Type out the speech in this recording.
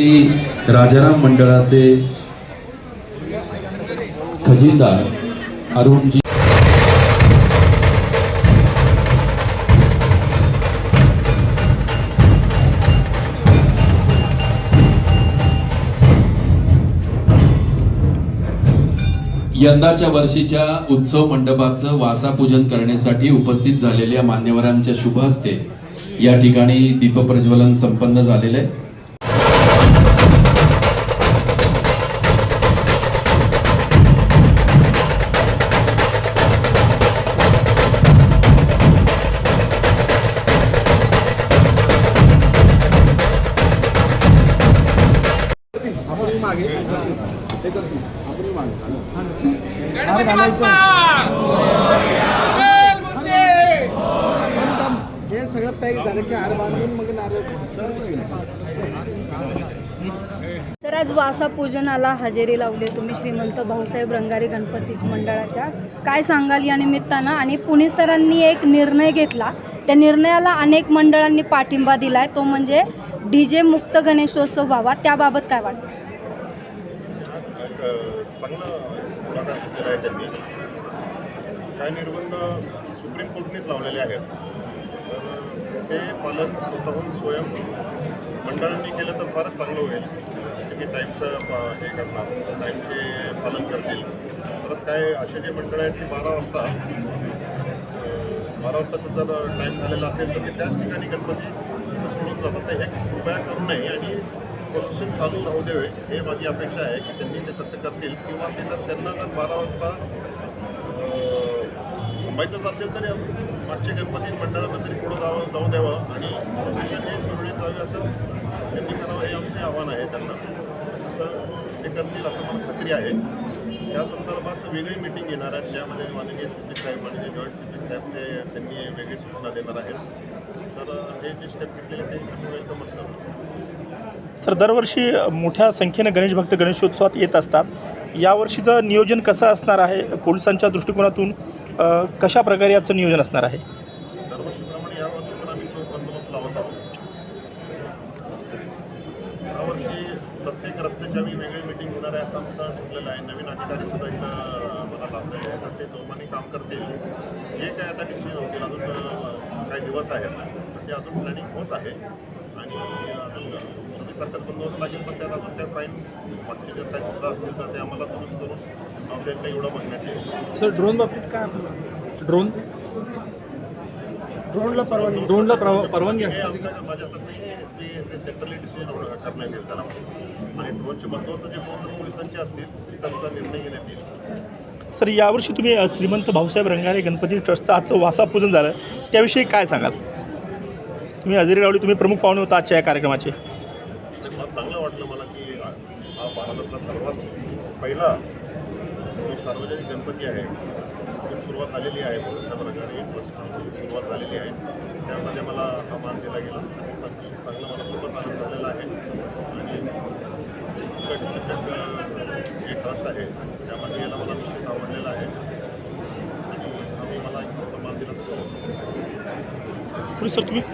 राजाराम मंडळाचे खजिनदार अरुणजी यंदाच्या वर्षीच्या उत्सव मंडपाचं वासापूजन करण्यासाठी उपस्थित झालेल्या मान्यवरांच्या शुभ हस्ते या ठिकाणी दीपप्रज्वलन संपन्न झालेलं आहे. गणपती बाप्पा! वेलमुर्ती! हे सगळं पॅक झालं की हार बांधून मग नारळ तर आज वासा पूजनाला हजेरी लावली तुम्ही श्रीमंत भाऊसाहेब रंगारी गणपती मंडळाच्या. काय सांगाल या निमित्तानं? आणि पुणे सरांनी एक निर्णय घेतला. त्या निर्णयाला अनेक मंडळांनी पाठिंबा दिलाय. तो म्हणजे डी जे मुक्त गणेशोत्सव व्हावा. त्याबाबत काय वाटतं? एक चांगलं पुढाकार घेतलेला आहे त्यांनी. काही निर्बंध सुप्रीम कोर्टनेच लावलेले आहेत. तर ते पालन स्वतःहून स्वयं मंडळांनी केलं तर फारच चांगलं होईल. जसं की टाईमचं हे करणार. टाईमचे पालन करतील. परत काय असे जे मंडळ आहेत की बारा वाजता बारा वाजताचं जर टाईम झालेला असेल तर ते त्याच ठिकाणी गणपती सोडून जातात. तर हे कृपया करू नये आणि प्रोसेशन चालू राहू द्यावे हे माझी अपेक्षा आहे की त्यांनी ते तसं करतील किंवा ते जर त्यांना जर बारा वाजता थांबायचंच असेल तर मागचे गणपती मंडळानं तरी पुढं जावं जाऊ द्यावं आणि प्रोसेशन हे सुरळीत जावे असं त्यांनी करावं हे आमचे आव्हान आहे त्यांना. असं ते करतील असं मला खात्री आहे. त्या संदर्भात वेगळी मिटिंग घेणार आहेत ज्यामध्ये माननीय सी पी साहेब माननीय जॉईंट सी पी साहेब ते त्यांनी वेगळी सूचना देणार आहेत. तर हे जे स्टेप घेतलेले ते आम्ही वेलकमच करतो सर दरवर्षी मोठ्या संख्येने गणेश भक्त गणेशोत्सवात येत असतात. यावर्षीचं नियोजन कसं असणार आहे? पोलिसांच्या दृष्टिकोनातून कशा प्रकारे याचं नियोजन असणार आहे? दरवर्षीप्रमाणे यावर्षी पण आम्ही चोख बंदोबस्त लावत आहोत. यावर्षी प्रत्येक रस्त्याची आम्ही वेगळी मिटिंग होणार आहे असं आमचं ठरलेलं आहे. नवीन अधिकारी सुद्धा इथं आम्हाला लाभलेले आहेत. ते जोमाने काम करतील. जे काय आता डिसिजन होतील अजून काही दिवस आहेत. तर ते अजून प्लॅनिंग होत आहे. आणि अजून पूर्वीसारखाच बंदोबस्त लागेल पण त्यात अजून काही फाईन मागचे जर काही चुका असतील तर ते आम्हाला दुरुस्त करून आपल्याला काही एवढं बघण्यात येईल. सर ड्रोन बाबतीत काय आपलं ड्रोन ड्रोनला परवानगी. ड्रोनला परवानगी हे आमच्या माझ्या हातात नाही एस बी ते सेंट्रली डिसिजन करण्यात येईल त्याला. आणि ड्रोनचे बंदोबस्त जे पोलिसांचे असतील त्यांचा निर्णय घेण्यात येईल. सर यावर्षी तुम्ही श्रीमंत भाऊसाहेब रंगारे गणपती ट्रस्टचं आजचं वासापूजन झालं. त्याविषयी काय सांगाल? तुम्ही हजेरी लावली तुम्ही प्रमुख पाहुणे होता आजच्या या कार्यक्रमाचे. फार चांगलं वाटलं मला की हा भारतातला सर्वात पहिला जो सार्वजनिक गणपती आहे त्याची सुरुवात झालेली आहे. भाऊसाहेब रंगारे ट्रस्ट सुरुवात झालेली आहे. त्यामध्ये मला हा मान दिला गेला अतिशय चांगला मला खूपच आनंद झालेला आहे आणि इतकं डिसिप्लिन जे ट्रस्ट आहे. त्यामध्ये यायला मला निश्चित आवडलेला आहे. आणि आम्ही मला एक मोठा मान दिला सर तुम्ही?